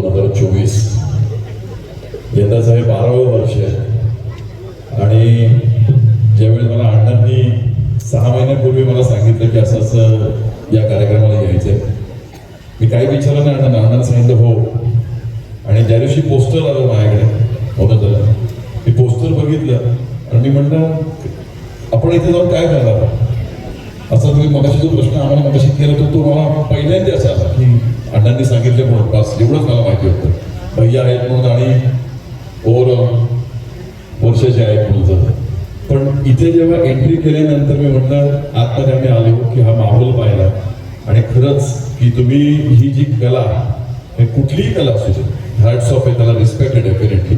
दोन हजार चोवीस. यंदाचं हे बारावं वर्ष आहे. आणि ज्यावेळी मला अण्णांनी सहा महिन्यापूर्वी मला सांगितलं की असं असं या कार्यक्रमाला यायचं आहे मी काही विचारलं नाही. अण्णांना अण्णांना सांगितलं हो. आणि ज्या दिवशी पोस्टर आलं माझ्याकडे होतं तर मी पोस्टर बघितलं आणि मी म्हटलं आपण इथे जाऊन काय करणार? असा तुम्ही मगाशी जो प्रश्न आम्हाला मगाशी केला तो तो मला पहिल्यांदा असा की अण्णांनी सांगितले म्हणून बस एवढंच मला माहिती होतं. भैया आहेत म्हणून आणि ओर वर्षाचे आहेत म्हणून जातं. पण इथे जेव्हा एंट्री केल्यानंतर मी म्हटलं आता आम्ही आलो हो की हा माहोल पाहिला. आणि खरंच की तुम्ही ही जी कला कुठलीही कला असू दे हॅट्स ऑफ आहे त्याला रिस्पेक्ट आहे डेफिनेटली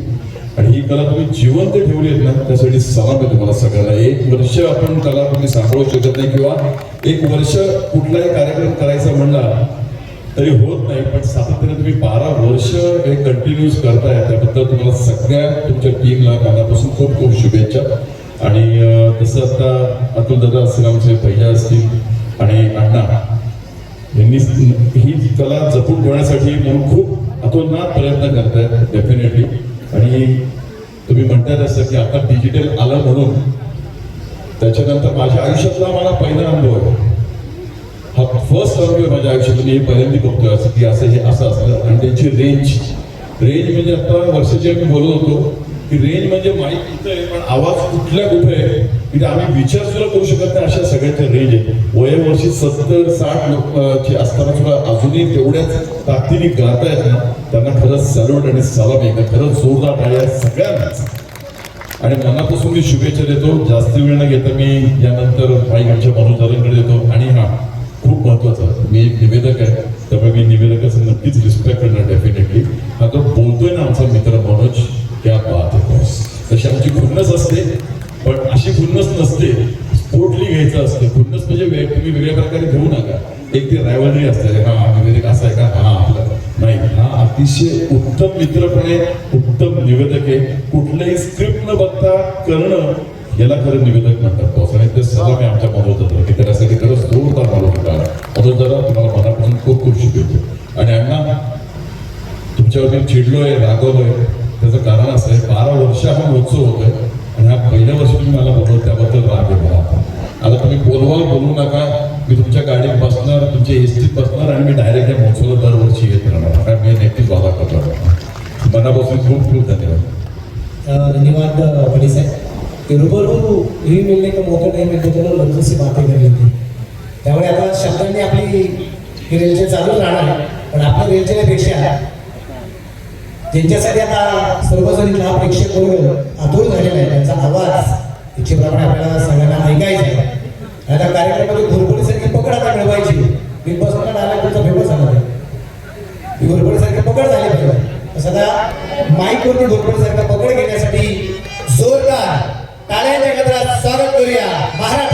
आणि ही कला तुम्ही जिवंत ठेवली आहेत ना त्यासाठी सलाम आहे तुम्हाला सगळ्यांना. एक वर्ष आपण कला तुम्ही सांभाळू शकत नाही किंवा एक वर्ष कुठलाही कार्यक्रम करायचा म्हणला तरी होत नाही पण सातत्याने तुम्ही बारा वर्ष हे कंटिन्यूस करताय. त्याबद्दल तुम्हाला सगळ्या तुमच्या टीमला मनापासून खूप खूप शुभेच्छा. आणि तसं आता अतुल दादा असतील आमचे भैया असतील आणि अण्णा. यांनी ही कला जपून ठेवण्यासाठी म्हणून खूप अतोनात प्रयत्न करतायत डेफिनेटली आणि तुम्ही म्हणताय असं की आता डिजिटल आलं म्हणून. त्याच्यानंतर माझ्या आयुष्यातला मला पहिला अनुभव आहे. हा फर्स्ट अनुभव माझ्या आयुष्यात मी हे पहिल्यांदा बघतोय असं की असं हे असं असतं. आणि त्यांची रेंज रेंज म्हणजे आता वर्षाची आम्ही बोलत होतो की रेंज म्हणजे माईक कुठं आहे पण आवाज कुठल्या कुठे आहे? की आम्ही विचार सुद्धा करू शकत नाही अशा सगळ्यांच्या रेंज आहे वयोवर्षी सत्तर साठ लोकांची असताना सुद्धा अजूनही तेवढ्याच ताकदीने गातायत ना त्यांना खरंच सॅल्यूट आणि सलाम आहे. खरंच जोरदार टाळ्या सगळ्यांनाच. आणि मनापासून मी शुभेच्छा देतो. जास्त वेळ न घेता मी यानंतर भाई आमच्या मनोजारांकडे देतो. आणि हा खूप महत्वाचं मी एक निवेदक आहे. त्यामुळे मी निवेदकाचं नक्कीच रिस्पेक्ट करणार डेफिनेटली आता बोलतोय ना आमचा मित्र मनोज त्या बात तशी आमची खुन्नस असते पण अशी खुन्नस नसते. स्पोर्टली घ्यायचं असते. खुन्नस म्हणजे वे- तुम्ही वेगळ्या प्रकारे घेऊ नका. एक ती रायवलरी असते. हा निवेदक असा आहे का? हा आपला नाही हा अतिशय उत्तम मित्रपणे उत्तम निवेदक आहे. कुठलंही स्क्रिप्ट न बघता करणं याला खरं निवेदक म्हणतात. बॉस आणि ते सगळं मी आमच्या मनोज की त्यासाठी खरंच जोरदार मनोज होता मनोज दादा तुम्हाला मनापासून खूप खूप शुभेच्छा आणि अण्णा तुमच्यावर मी चिडलोय रागवलोय त्याचं कारण असं आहे बारा वर्ष हा महोत्सव होतोय आणि हा पहिल्या वर्षी तुम्ही मला बोलवत त्याबद्दल राग आहे मला आता. तुम्ही बोलवा बोलू नका. मी तुमच्या गाडीत बसणार तुमच्या एसटीत बसणार आणि मी डायरेक्ट या महोत्सवाला दरवर्षी येत राहणार. कारण मी नक्कीच वादा करतो मनापासून खूप खूप धन्यवाद. धन्यवाद बड़ी साहब. कि रूबरू ही मिलने का मौका नहीं मिलता चलो लफ्जों से बातें कर लेते त्यामुळे आता शब्दांनी आपली ही रेल्वे चालूच राहणार आहे पण आपल्या रेल्वेपेक्षा ज्यांच्यासाठी आता सर्वजण हा प्रेक्षक वर्ग आतुर झालेला आहे. त्यांचा आवाज इच्छेप्रमाणे आपल्याला सगळ्यांना ऐकायचा आहे. आता कार्यक्रमामध्ये घोरपडीसारखी पकड आता मिळवायची. बिग बॉसला डायलॉग तुमचा फेमस झाला आहे ही घोरपडीसारखी पकड झाली पाहिजे. तसं आता माईकवरती घोरपडीसारखा पकड घेण्यासाठी जोरदार टाळ्यांच्या गजरात स्वागत करूया महाराष्ट्र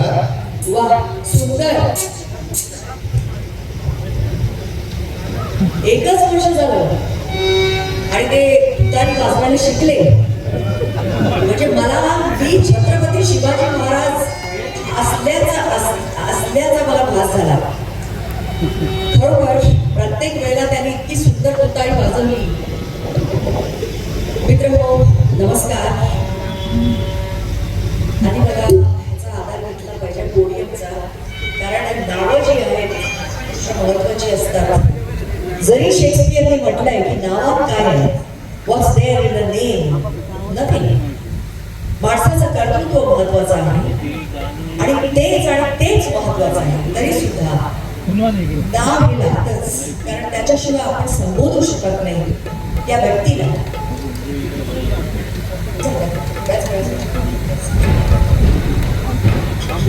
वा सुंदर एकच वर्ष झालं. आणि ते तुतारी वाजवायला शिकले. म्हणजे मला मी छत्रपती शिवाजी महाराज असल्याचा असल्याचा मला भास झाला. खरोखर प्रत्येक वेळेला त्यांनी इतकी सुंदर तुतारी वाजवली. मित्र हो नमस्कार. आणि बघा ह्याचा आधार घेतला पाहिजे पोडियमचा कारण नावं जी आहेत महत्वाची असतात. जरी शेक्सपियरने म्हटलंय की नावात काय आहे? What's there in the name nothing माणसाचं कर्तृत्व महत्वाचं आहे. आणि तेच आणि तेच महत्वाचं आहे. तरी सुद्धा नाव हे लागतच. कारण त्याच्याशिवाय आपण संबोधू शकत नाही. त्या व्यक्तीला. बस,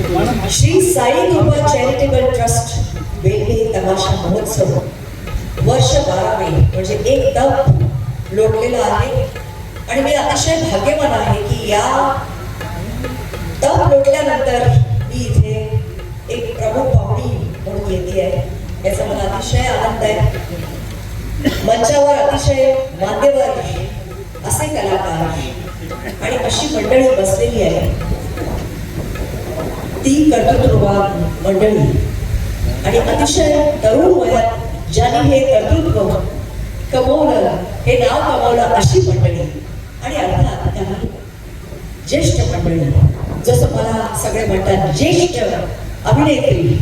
श्री साई कृपा चॅरिटेबल ट्रस्ट वेगळे तमाशा महोत्सव. वर्ष बारावे म्हणजे एक तप लोटलेला आहे. आणि मी अतिशय भाग्यवान आहे की या तप लोटल्यानंतर मी इथे एक प्रमुख पाहुणी म्हणून येते आहे. याचा मला अतिशय आनंद आहे. मंचावर अतिशय मान्यवर असे कलाकार आणि अशी मंडळी बसलेली आहे. ती कर्तृत्ववाद मंडळी. आणि अतिशय तरुण वयात ज्यांनी हे कर्तृत्व कमवलं हे नाव कमवलं अशी मंडळी. आणि अर्थात काही ज्येष्ठ मंडळी. जसं मला सगळे म्हणतात ज्येष्ठ अभिनेत्री.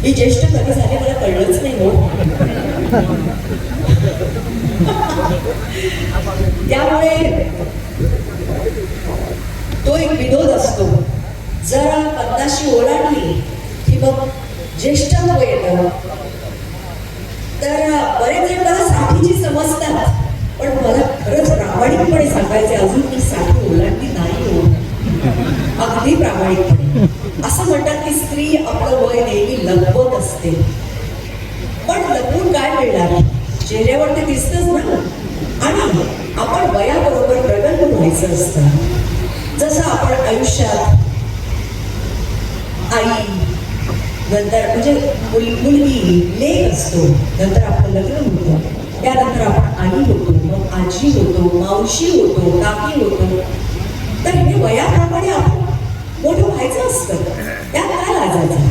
ही ज्येष्ठ कधी झाले मला कळलंच नाही हो. त्यामुळे तो एक विनोद असतो. जर पन्नाशी ओलांडली की मग ज्येष्ठत्व येतं तर बरेच जण मला साठीची समजतात. पण मला खरंच प्रामाणिकपणे सांगायचे अजून मी साठी ओलांडली नाही हो. अगदी प्रामाणिकपणे. असं म्हणतात की स्त्री आपलं वय नेहमी लपवत असते. पण लपवून काय मिळणार? चेहऱ्यावर ते दिसतच ना. आणि आपण वयाबरोबर प्रगल्भ व्हायचं असतं. जसं आपण आयुष्यात आई. नंतर म्हणजे मुल- मुलगी लेख असतो. नंतर आपलं लग्न होतं. त्यानंतर आपण आई होतो मग आजी होतो मावशी होतो काकी होतो. तर हे वयाप्रमाणे आपण मोठं व्हायचं असतं. त्यात काय लाजायचं.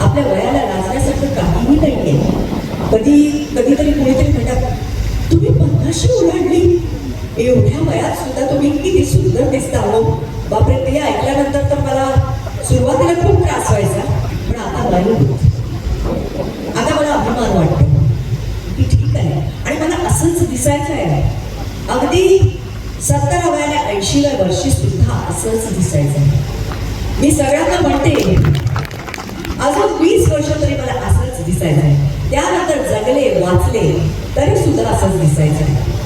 आपल्या वयाला लाजण्यासारखं काहीही नाही आहे कधी कधीतरी कुणीतरी म्हणतात तुम्ही पन्नाशी ओलांडली एवढ्या वयात सुद्धा तुम्ही किती सुंदर दिसता हो. बापरे ते ऐकल्यानंतर तर मला सुरुवातीला खूप त्रास व्हायचा पण आता होत. आता मला अभिमान वाटतो. की ठीक आहे. आणि मला असंच दिसायचं आहे. अगदी सत्तरा वयाला ऐंशीला वर्षी सुद्धा असंच दिसायचं आहे. मी सगळ्यांना म्हणते अजून वीस वर्ष तरी मला असंच दिसायचं आहे. त्यानंतर जगले वाचले तरी सुद्धा असंच दिसायचं आहे.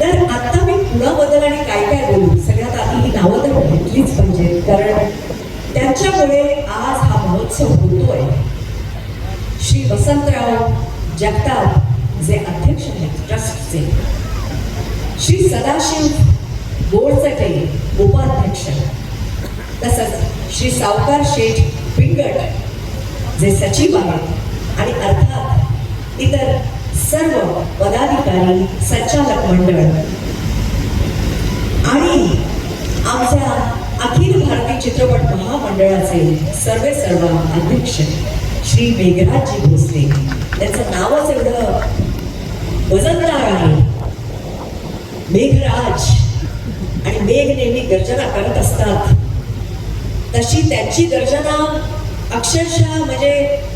तर आता मी कुणाबद्दल आणि काय काय बोलू? आता ही नावं तर घेतलीच पाहिजे कारण त्यांच्यामुळे आज हा महोत्सव होतोय. श्री वसंतराव जगताप जे अध्यक्ष आहेत ट्रस्टचे. श्री सदाशिव गोडचटे उपाध्यक्ष. तसंच श्री सावकार शेठ पिंगट जे सचिव आहेत आणि अर्थात इतर सर्व पदाधिकारी संचालक मंडळ. आणि आमच्या अखिल भारतीय चित्रपट महामंडळाचे सर्वे सर्व अध्यक्ष श्री मेघराजजी भोसले. त्यांचं नावच एवढं वजनदार आहे. मेघराज आणि मेघ नेहमी गर्जना करत असतात. तशी त्यांची गर्जना अक्षरशः म्हणजे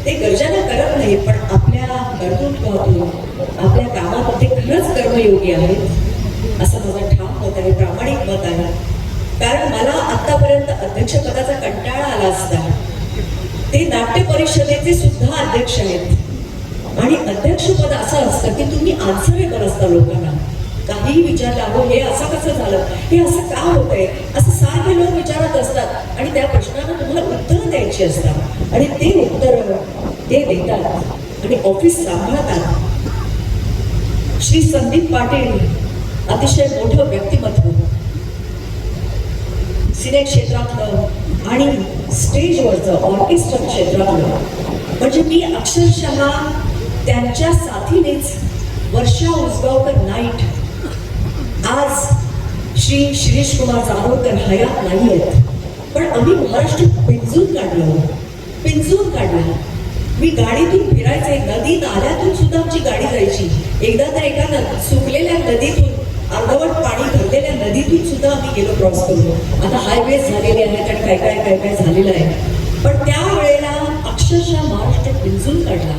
ते गर्जना करत नाही पण आपल्या कर्तृत्वातून आपल्या कामात ते खरंच कर्मयोगी आहेत असं माझं ठाम मत आहे प्रामाणिक मत आहे. कारण मला आतापर्यंत अध्यक्षपदाचा कंटाळा आला असता. ते नाट्य परिषदेचे सुद्धा अध्यक्ष आहेत. आणि अध्यक्षपद असं असतं की तुम्ही आन्सरेबल असता लोकांना काहीही विचारलं अहो हे असं कसं झालं? हे असं का होतंय? असं सारखे लोक विचारत असतात. आणि त्या प्रश्नांना तुम्हाला उत्तरं द्यायची असतात. आणि ते उत्तर ते देतात. आणि ऑफिस सांभाळतात. श्री संदीप पाटील अतिशय मोठं व्यक्तिमत्व. सिने क्षेत्रातलं आणि स्टेजवरचं ऑर्केस्ट्रा क्षेत्रातलं. म्हणजे मी अक्षरशः त्यांच्या साथीनेच वर्षा उसगावकर नाईट. आज श्री शिरीष कुमार जाधवकर हयात नाही आहेत. पण आम्ही महाराष्ट्र पिंजून काढलं. पिंजून काढलं. मी गाडीतून फिरायचे नदी नाल्यातून सुद्धा आमची गाडी जायची. एकदा तर एका सुकलेल्या नदीतून अर्धवट पाणी भरलेल्या नदीतून सुद्धा आम्ही गेलो क्रॉस करतो आता हायवे झालेले आहेत आणि काय काय काय काय झालेलं आहे. पण त्यावेळेला अक्षरशः महाराष्ट्र पिंजून काढला.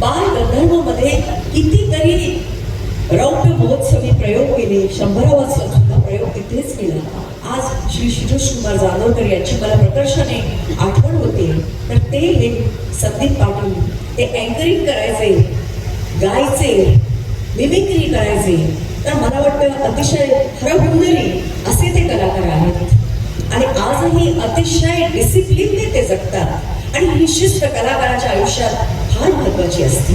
बाल गंधर्वमध्ये कितीतरी रौप्य महोत्सवी प्रयोग केले शंभरावा सुद्धा प्रयोग तिथेच केला. आज श्री शिरीष कुमार जाधवकर यांची मला प्रकर्षाने आठवण होते. तर ते हे संदीप पाटील ते अँकरिंग करायचे गायचे मिमिक्री करायचे. तर मला वाटतं अतिशय हरहुन्नरी असे ते कलाकार आहेत. आणि आजही अतिशय डिसिप्लिनने ते जगतात. आणि ही शिस्त कलाकाराच्या आयुष्यात फार महत्वाची असते.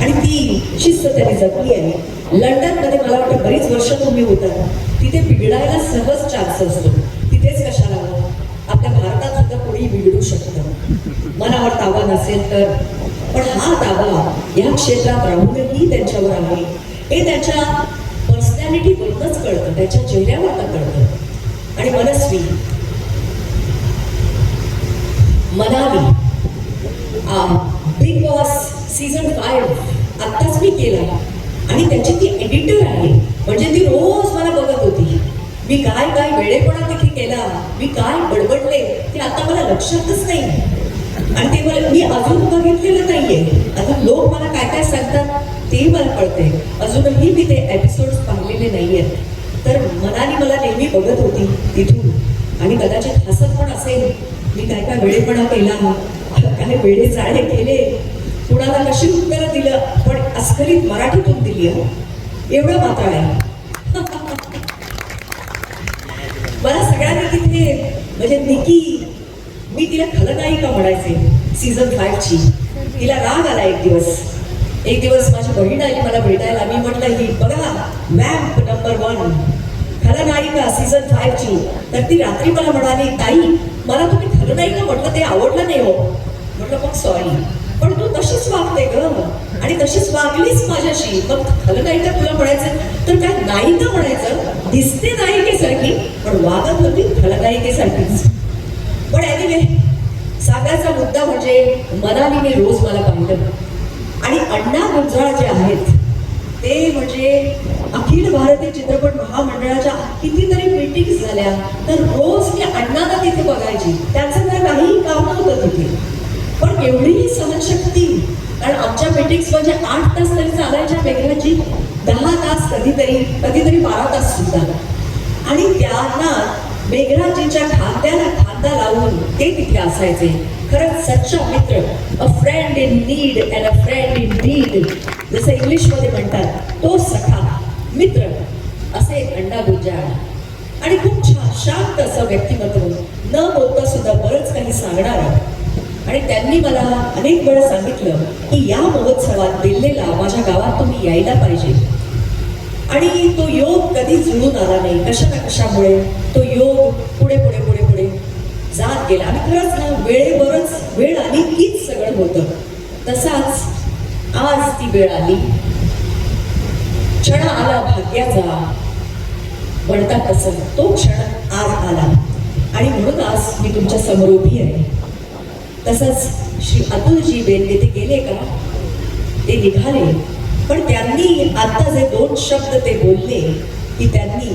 आणि ती शिस्त त्यांनी जपली आहे. लंडनमध्ये मला वाटतं बरीच वर्ष तुम्ही होता तिथे बिघडायला सहज चान्स असतो. तिथेच कशाला? आपल्या भारतात सुद्धा कोणी बिघडू शकतं. मनावर ताबा नसेल तर. पण हा ताबा या क्षेत्रात राहूनही त्यांच्यावर आहे. हे त्याच्या पर्सनॅलिटीवरूनच कळतं त्याच्या चेहऱ्यावर कळतं. आणि मनस्वी Manali Bigg Boss season five आत्ताच मी केला. आणि त्याची ती एडिटर आहे. म्हणजे ती रोज मला बघत होती. मी काय काय वेळेपणा तिथे केला मी काय बडबडले ते आता मला लक्षातच नाही. आणि ते मला मी अजून बघितलेलं नाहीये. अजून लोक मला काय काय सांगतात? ते मला कळते अजूनही मी ते एपिसोड्स पाहिलेले नाही आहेत तर मनाने मला नेहमी बघत होती तिथून. आणि कदाचित हसत पण असेल. मी काय काय वेळेपणा केला. काय वेळे जाळे केले. कुणाला कशी उत्तरं दिलं? पण अस्खलित मराठीतून दिली एवढं मात्र आहे. मला सगळ्यांनी तिथे म्हणजे निकी मी तिला खलनायिका म्हणायचे सीझन फाईव्हची तिला राग आला एक दिवस. एक दिवस माझी बहीण आली मला भेटायला. मी म्हटलं ही बघा मॅम नंबर वन खलनायिका सीझन फायव्हची तर ती रात्री मला म्हणाली ताई मला तुम्ही खलनायिका म्हटलं? ते आवडलं नाही हो. म्हटलं मग सॉरी पण तू तशीच वागते ग. आणि तशीच वागलीच माझ्याशी. मग खलनायिका तुला म्हणायचं? तर काय नायिका म्हणायचं. दिसते नायिकेसारखी पण वागत होती खलनायिकेसारखीच पण ॲनिवे सांगायचा मुद्दा म्हणजे मनालीने रोज मला पाहिलं. आणि अण्णा गुंजाळ जे आहेत ते म्हणजे अखिल भारतीय चित्रपट महामंडळाच्या कितीतरी मीटिंग झाल्या तर रोज मी अण्णांना तिथे बघायची. त्याचं तर काहीही काम नव्हतं तिथे. पण एवढी सहनशक्ती कारण आमच्या मीटिंग्स म्हणजे आठ तास तरी चालायच्या मेघराजी दहा तास कधीतरी कधीतरी बारा तास सुद्धा. आणि त्यांना मेघराजीच्या खात्याला हाता लावून ते तिथे असायचे. खरंच सच्चा मित्र a friend in need and a friend in deed जसं इंग्लिशमध्ये म्हणतात तो सखा मित्र असे एक अंडा गुंजाळ आणि खूप छान शांत असं व्यक्तिमत्व. न बोलता सुद्धा बरंच काही सांगणार आणि त्यांनी मला अनेक वेळा सांगितलं की या महोत्सवात दिल्लीला माझ्या गावात तुम्ही यायला पाहिजे. आणि तो योग कधी जुळून आला नाही कशा ना कशामुळे? तो योग पुढे पुढे पुढे पुढे. जात गेला. आणि खरंच ना वेळेवरच वेळ आली हीच सगळं होतं. तसाच आज ती वेळ आली. क्षण आला भाग्याचा म्हणता कसं तो क्षण आज आला. आणि म्हणून आज मी तुमच्यासमोर उभी आहे. तसंच श्री अतुलजी बेन ते गेले का? ते निघाले. पण त्यांनी आता जे दोन शब्द ते बोलले की त्यांनी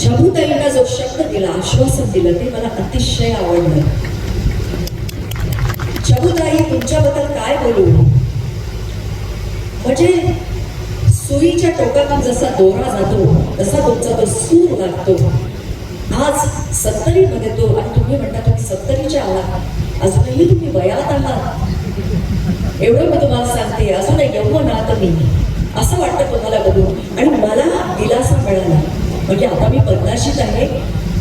शबुताईंना जो शब्द दिला आश्वासन दिलं ते मला अतिशय आवडलं. शबुताई तुमच्याबद्दल काय बोलू? म्हणजे सुईच्या टोकातून जसा दोरा जातो तसा तुमचा तो सूर लागतो. आज सत्तरीमध्ये तो आणि तुम्ही म्हणता तुम्ही सत्तरीच्या आहात. अजूनही तुम्ही वयात आहात. एवढं मी तुम्हाला सांगते अजून यवन आहात मी. असं वाटतं तुम्हाला बघून. आणि मला दिलासा मिळाला. म्हणजे आता मी पन्नाशीच आहे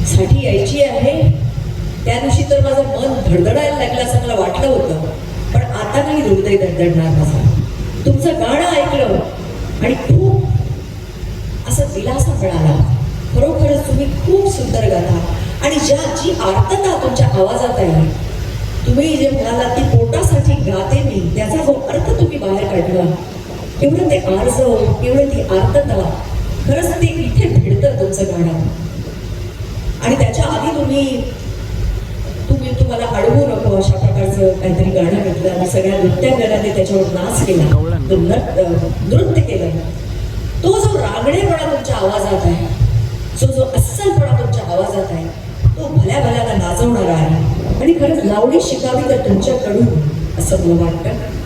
साठी यायची आहे. त्या दिवशी तर माझं मन धडधडायला लागलं असं मला वाटलं होतं. पण आता नाही हृदय धडधडणार माझं तुमचं गाणं ऐकलं आणि खूप असं दिलासा मिळाला. खरोखरच तुम्ही खूप सुंदर गाता. आणि ज्या जी आर्तता तुमच्या आवाजात आहे तुम्ही जे म्हणाला ती पोटासाठी गाते मी त्याचा जो अर्थ तुम्ही बाहेर काढला एवढं ते आर्ज एवढं ती आर्तता खरंच ते इथे भिडतं तुमचं गाणं. आणि त्याच्या आधी तुम्ही तुम्ही तुम्हाला अडवू नको अशा प्रकारचं काहीतरी गाणं घेतलं. आणि सगळ्या नृत्यांगणाने त्याच्यावर नाच केला. नृत्य केलं. तो जो रागडेपणा तुमच्या आवाजात आहे जो जो अस्सलपणा तुमच्या आवाजात आहे तो भल्या भल्याला नाचवणारा आहे. आणि खरंच लावणी शिकावी तर तुमच्याकडून असं मला वाटतं.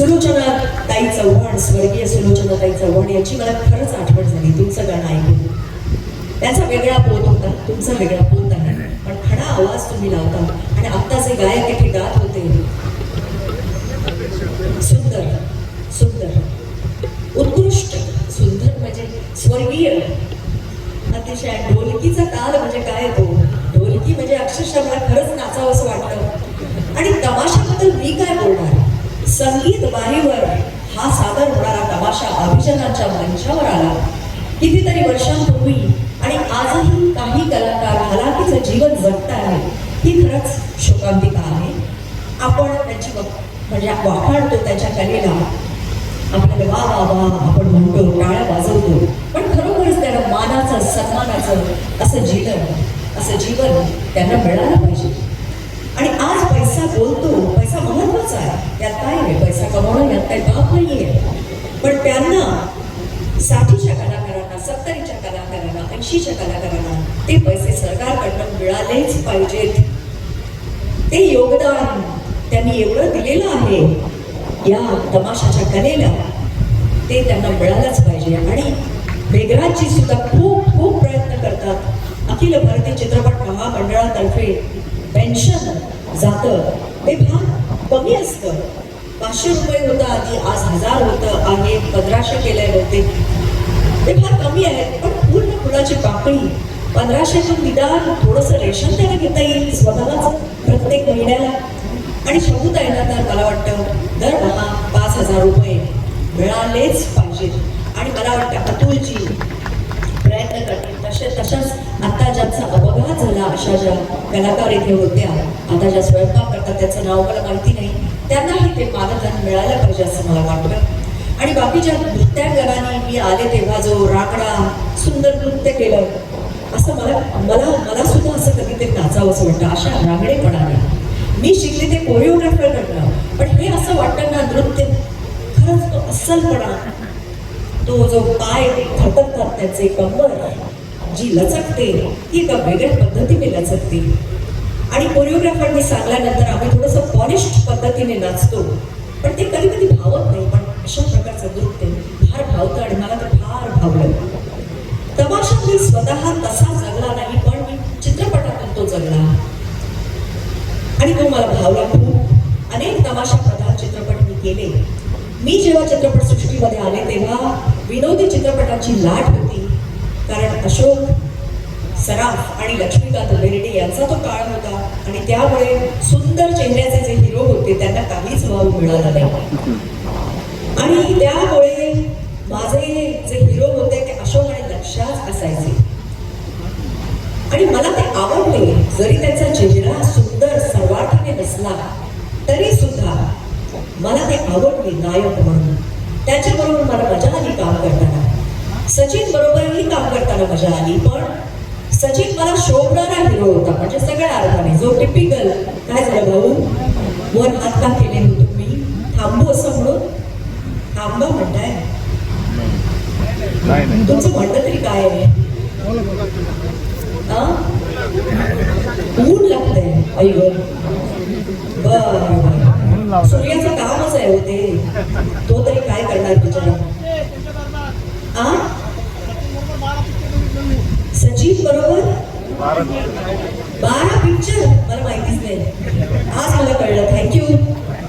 सुलोचना ताई चव्हाण स्वर्गीय सुलोचना ताई चव्हाण याची मला खरंच आठवण झाली. तुमचं गाणं ऐकून. त्याचा वेगळा पोत होता. तुमचा वेगळा पोत आहे. पण खडा आवाज तुम्ही लावता. आणि आत्ता जे गायक तिथे गात होते. सुंदर सुंदर. उत्कृष्ट सुंदर म्हणजे स्वर्गीय. अतिशय ढोलकीचा ताल म्हणजे काय तो? ढोलकी म्हणजे अक्षरशः मला खरंच नाचावं असं वाटतं आणि तमाशाबद्दल मी काय बोलणार? संगीत बारीवर हा सादर होणारा तमाशा अभिजनांच्या मंचावर आला. कितीतरी वर्षांपूर्वी आणि आजही काही कलाकार हलाखीचं जीवन जगत आहे ही खरंच शोकांतिका आहे. आपण त्याची म्हणजे वाखाणतो त्याच्या कलेला. आपल्याला वा वा वा आपण म्हणतो टाळ्या वाजवतो. पण खरोखरच त्याला मानाचं सन्मानाचं असं जीवन असं जीवन त्यांना मिळालं पाहिजे. आणि आज पैसा बोलतो पैसा आहे. यात काय आहे? पैसा कमवणं यात काही बाप नाहीये. पण त्यांना साठीच्या कलाकारांना सत्तरीच्या कलाकारांना ऐंशीच्या कलाकारांना ते पैसे सरकारकडनं मिळालेच पाहिजेत. ते योगदान त्यांनी एवढं दिलेलं आहे या तमाशाच्या कलेला ते त्यांना मिळालंच पाहिजे. आणि मेघराजजी सुद्धा खूप खूप प्रयत्न करतात. अखिल भारतीय चित्रपट महामंडळातर्फे पेन्शन जातं. ते भाग कमी असतं. पाचशे रुपये होतं आधी आज हजार होतं. आहे पंधराशे केले होते ते फार कमी आहे पण पूर्ण फुलाची पाकळी पंधराशेतून निदान थोडंसं रेशन त्याला घेता येईल स्वतःलाच प्रत्येक महिन्याला. आणि शोधू येणार तर मला वाटतं दरमहा पाच हजार रुपये मिळालेच पाहिजेत. आणि मला वाटतं अतुलजी तसे तशाच आता ज्यांचा अपघात झाला अशा ज्या कलाकार इथे होत्या आता ज्या स्वयंपाक करतात त्याचं नाव मला माहिती नाही त्यांनाही ते मानधन मिळालं पाहिजे असं मला वाटतं. आणि बाकीच्या नृत्यांगनांनी मी आले तेव्हा जो रांगडा सुंदर नृत्य केलं असं मला मला मला सुद्धा असं कधीतरी नाचावं असं वाटतं. अशा रांगडेपणाने मी शिकले ते कोरिओग्राफरकडनं पण हे असं वाटतं ना नृत्य खरंच तो अस्सलपणा तो जो पाय थटकतात त्याचे कंबर जी लचकते ती एका वेगळ्या पद्धतीने लचकते. आणि कोरिओग्राफरने सांगल्यानंतर आम्ही थोडंसं पॉलिश्ड पद्धतीने नाचतो. पण ते कधी कधी भावत नाही पण अशा प्रकारचं नृत्य फार भावतं आणि मला ते फार भावलं. तमाशा मी स्वतः तसा जगला नाही पण मी चित्रपटातून तो जगला. आणि तो मला भावला खूप. अनेक तमाशा प्रधान चित्रपट मी केले. मी जेव्हा चित्रपटसृष्टीमध्ये आले तेव्हा विनोदी चित्रपटाची लाट होती. कारण अशोक सराफ आणि लक्ष्मीकांत बेर्डे यांचा तो काळ होता आणि त्यामुळे सुंदर चेहऱ्याचे जे हिरो होते त्यांना काहीच वाव मिळाला नाही. आणि त्यामुळे माझे जे हिरो होते ते अशोक आणि लक्षात असायचे. आणि मला ते आवडले जरी त्याचा चेहरा सुंदर सर्वार्थाने नसला तरी सुद्धा मला ते आवडले नायक म्हणून. त्याच्याबरोबर मला मजा आली काम करताना. सचिन बरोबरही काम करताना मजा आली पण सचिन मला शोभणारा हिरो होता म्हणजे सगळ्या अर्थाने जो टिपिकल काय झालं भाऊ? वर हात का केले तुम्ही थांबू असं म्हणून. थांबा म्हणताय. तुमचं म्हणणं तरी काय आहे? हा? ऊन लागतंय आई ग. बर सूर्याचं कामच आहे होते तो. तरी काय करणार आ? सचिन बरोबर? बारा पिक्चर मला माहितीच नाही. आज मला कळलं. थँक्यू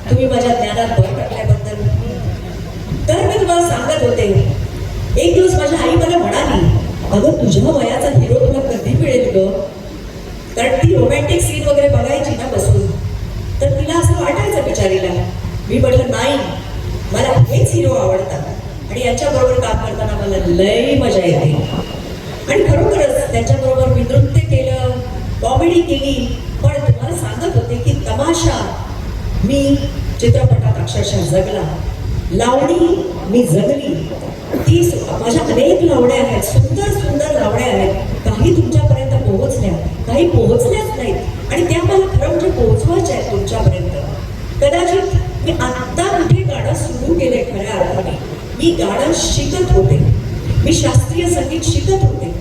तुम्ही माझ्या ज्ञानात भर टाकल्याबद्दल तर मी तुम्हाला सांगत होते एक दिवस माझ्या आई मला म्हणाली अगं तुझ्या वयाचा हिरो तुला कधी मिळेल ग? कारण ती रोमॅन्टिक सीन वगैरे बघायची ना बसून. तर तिला असं वाटायचं बिचारीला. मी म्हटलं नाही मला हेच हिरो आवडतात. आणि यांच्याबरोबर काम करताना मला लय मजा येते. आणि खरोखरच त्याच्याबरोबर मी नृत्य केलं कॉमेडी केली. पण तुम्हाला सांगत होते की तमाशा मी चित्रपटात अक्षरशः जगला. लावणी मी जगली. ती माझ्या अनेक लावण्या आहेत सुंदर सुंदर लावण्या आहेत. काही तुमच्यापर्यंत पोहोचल्या काही पोहोचल्याच नाहीत. आणि त्या मला खरं म्हणजे पोहोचवायच्या आहेत तुमच्यापर्यंत. कदाचित मी आत्ता कुठे गाणं सुरू केलंय खऱ्या अर्थाने. मी गाणं शिकत होते. मी शास्त्रीय संगीत शिकत होते.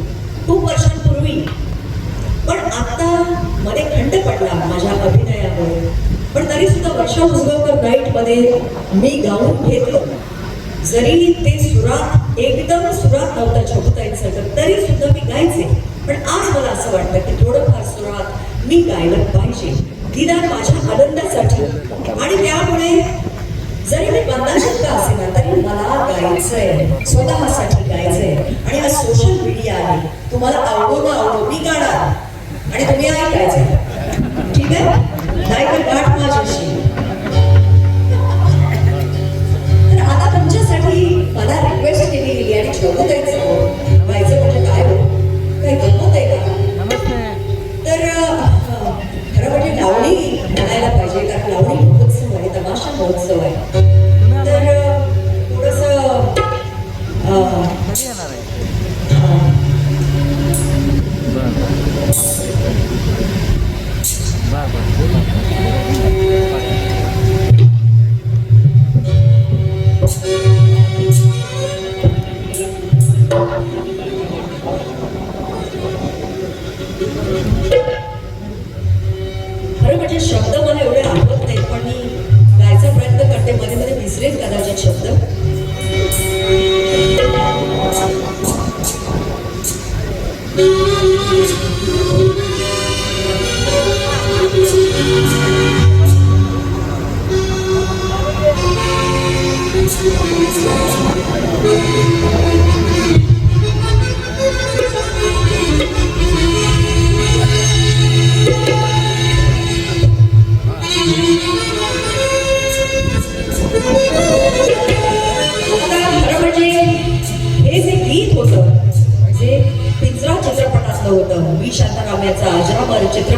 खूप वर्षांपूर्वी. पण आता मध्ये खंड पडला माझ्या अभिनयामुळे. पण तरी सुद्धा वर्षा उजगावकर नाईटमध्ये मी गाऊन घेतलं. जरी ते सुरात एकदम सुरात नव्हतं छकुताईंसारखं तरी सुद्धा मी गायचे. पण आज मला असं वाटतं की थोडंफार सुरात मी गायला पाहिजे. निदान माझ्या आनंदासाठी. आणि त्यामुळे जरी मी बंदा शब्द असेना तरी मला गायचंय. स्वतःसाठी. आहे. तुम्हाला आवडो ना आवडो. मी गाणार. आणि तुम्ही ऐकायचं. ठीक आहे? नाही तर गाठ माझ्याशी. तर आता तुमच्यासाठी मला रिक्वेस्ट केली गेली आणि द्यायचं व्हायचं म्हणजे काय हो? काही गमत आहे का? तर खरं म्हणजे लावणी म्हणायला पाहिजे. कारण लावणी महोत्सव आहे तमाशा महोत्सव आहे.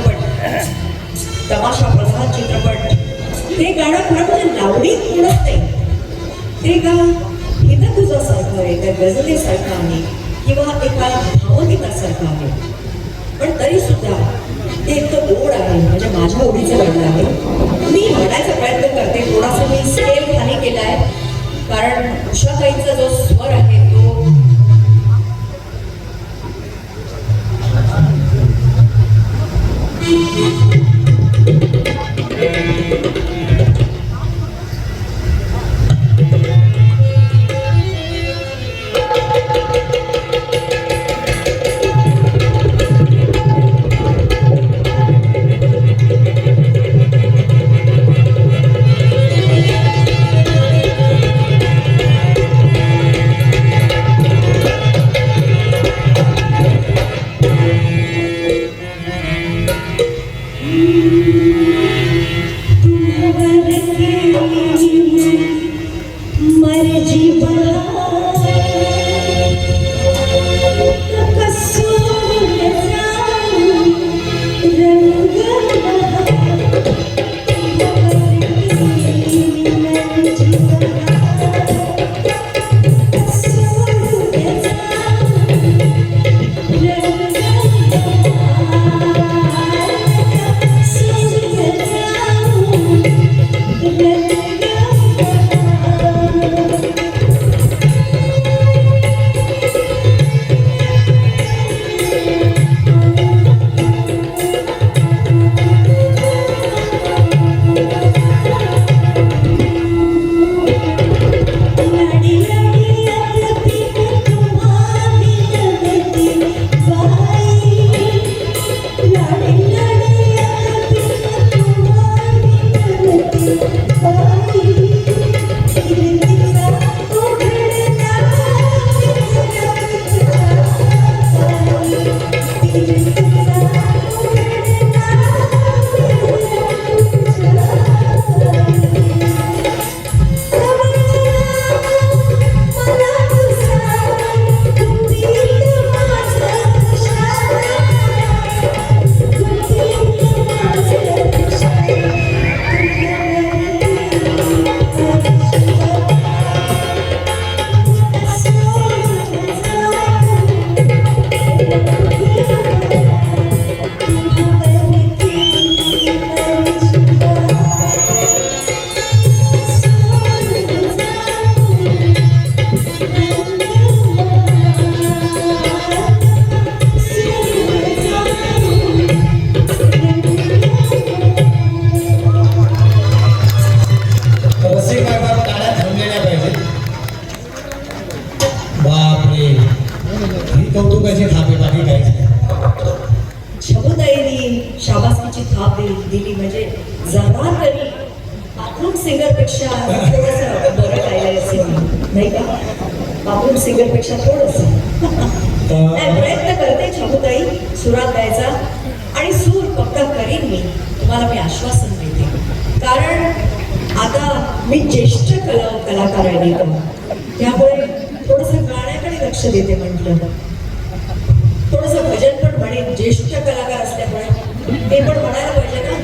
चित्रपट. तमाशा प्रधान चित्रपट. ते गाणं खरं म्हणजे लावणीत म्हणत नाही ते गाणं हिनं तुझ्यासारखं आहे त्या गजलेसारखं आहे किंवा एका भावगीतासारखं आहे. पण तरी सुद्धा ते इतकं गोड आहे म्हणजे माझ्या ओढीचं गाणं आहे. मी म्हणायचा प्रयत्न करते थोडासा मी स्केल खाली केला आहे कारण उषाताईचा जो स्वर आहे तो मर्जी कौतुकाची थापे बाकी काहीच नाही शबुताईनी शाबासकीची थाप दिली म्हणजे जरा तरी बाथरूम सिंगरपेक्षा थोडस बरं गायलंय असेल नाही का? बाथरूम सिंगरपेक्षा थोडस. प्रयत्न करते शबुताई सुरात गायचा. आणि सूर पक्का करीन मी. तुम्हाला मी आश्वासन देते. कारण आता मी ज्येष्ठ कला कलाकार आहे त्यामुळे थोडंसं गाण्याकडे लक्ष देते म्हटलं. थोडस भजन पण म्हणेल ज्येष्ठ कलाकार असल्यामुळे ते पण म्हणायला पाहिजे ना.